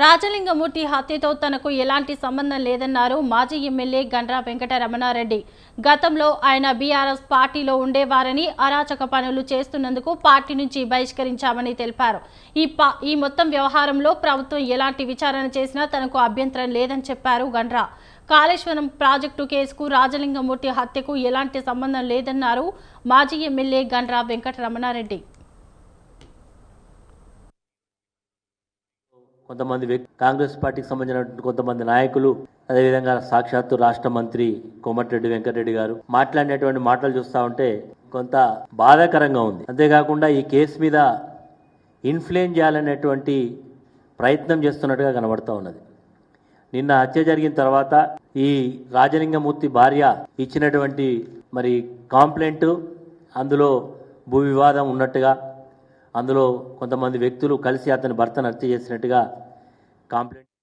రాజలింగమూర్తి హత్యతో తనకు ఎలాంటి సంబంధం లేదన్నారు మాజీ ఎమ్మెల్యే గండ్రా వెంకటరమణారెడ్డి. గతంలో ఆయన బీఆర్ఎస్ పార్టీలో ఉండేవారని అరాచక పనులు చేస్తున్నందుకు పార్టీ నుంచి బహిష్కరించామని తెలిపారు. ఈ పా ఈ మొత్తం వ్యవహారంలో ప్రభుత్వం ఎలాంటి విచారణ చేసినా తనకు అభ్యంతరం లేదని చెప్పారు గండ్రా. కాళేశ్వరం ప్రాజెక్టు కేసుకు రాజలింగమూర్తి హత్యకు ఎలాంటి సంబంధం లేదన్నారు మాజీ ఎమ్మెల్యే గండ్రా వెంకట కొంతమంది కాంగ్రెస్ పార్టీకి సంబంధించిన కొంతమంది నాయకులు అదేవిధంగా సాక్షాత్తు రాష్ట్ర మంత్రి కోమటిరెడ్డి వెంకటరెడ్డి గారు మాట్లాడినటువంటి మాటలు చూస్తూ ఉంటే కొంత బాధాకరంగా ఉంది. అంతేకాకుండా ఈ కేసు మీద ఇన్ఫ్లుయెన్స్ చేయాలనేటువంటి ప్రయత్నం చేస్తున్నట్టుగా కనబడుతూ ఉన్నది. నిన్న హత్య జరిగిన తర్వాత ఈ రాజలింగమూర్తి భార్య ఇచ్చినటువంటి మరి కాంప్లైంట్ అందులో భూ వివాదం ఉన్నట్టుగా అందులో కొంతమంది వ్యక్తులు కలిసి అతని భర్తను హత్య చేసినట్టుగా కాంప్లైంట్